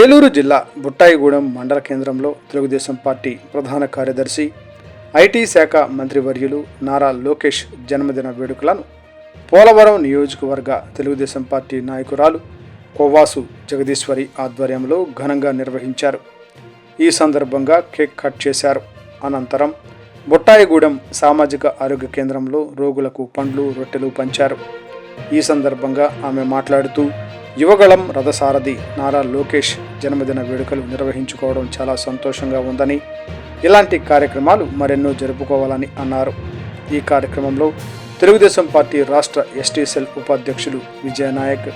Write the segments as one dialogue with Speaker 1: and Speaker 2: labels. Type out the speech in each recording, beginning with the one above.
Speaker 1: ఏలూరు జిల్లా బుట్టాయిగూడెం మండల కేంద్రంలో తెలుగుదేశం పార్టీ ప్రధాన కార్యదర్శి ఐటీ శాఖ మంత్రివర్యులు నారా లోకేష్ జన్మదిన వేడుకలను పోలవరం నియోజకవర్గ తెలుగుదేశం పార్టీ నాయకురాలు కొవ్వాసు జగదీశ్వరి ఆధ్వర్యంలో ఘనంగా నిర్వహించారు. ఈ సందర్భంగా కేక్ కట్ చేశారు. అనంతరం బుట్టాయిగూడెం సామాజిక ఆరోగ్య కేంద్రంలో రోగులకు పండ్లు రొట్టెలు పంచారు. ఈ సందర్భంగా ఆమె మాట్లాడుతూ యువగళం రథసారథి నారా లోకేష్ జన్మదిన వేడుకలు నిర్వహించుకోవడం చాలా సంతోషంగా ఉందని ఇలాంటి కార్యక్రమాలు మరెన్నో జరుపుకోవాలని అన్నారు. ఈ కార్యక్రమంలో తెలుగుదేశం పార్టీ రాష్ట్ర ఎస్టీ సెల్ ఉపాధ్యక్షులు విజయనాయక్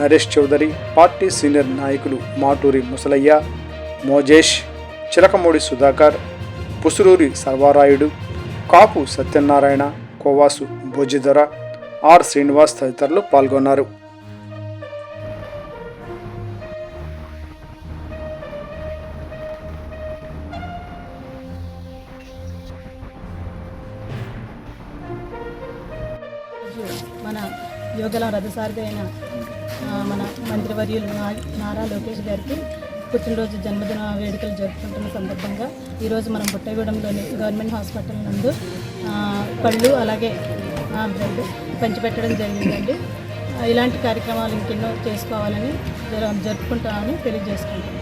Speaker 1: నరేష్ చౌదరి పార్టీ సీనియర్ నాయకులు మాటూరి ముసలయ్య మోజేష్ చిలకమూడి సుధాకర్ పుసురూరి సర్వారాయుడు కాపు సత్యనారాయణ కోవాసు భోజిధర ఆర్ శ్రీనివాస్ తదితరులు పాల్గొన్నారు.
Speaker 2: మన యోగల రథసారథి అయిన మన మంత్రివర్యులు నా- నారా లోకేష్ గారికి పుట్టినరోజు జన్మదిన వేడుకలు జరుపుకుంటున్న సందర్భంగా ఈరోజు మనం బుట్టగూడెంలోని గవర్నమెంట్ హాస్పిటల్ నందు పళ్ళు అలాగే బ్రెడ్ పంచిపెట్టడం జరిగిందండి. ఇలాంటి కార్యక్రమాలు ఇంకెన్నో చేసుకోవాలని జరుపుకుంటామని తెలియజేసుకుంటాం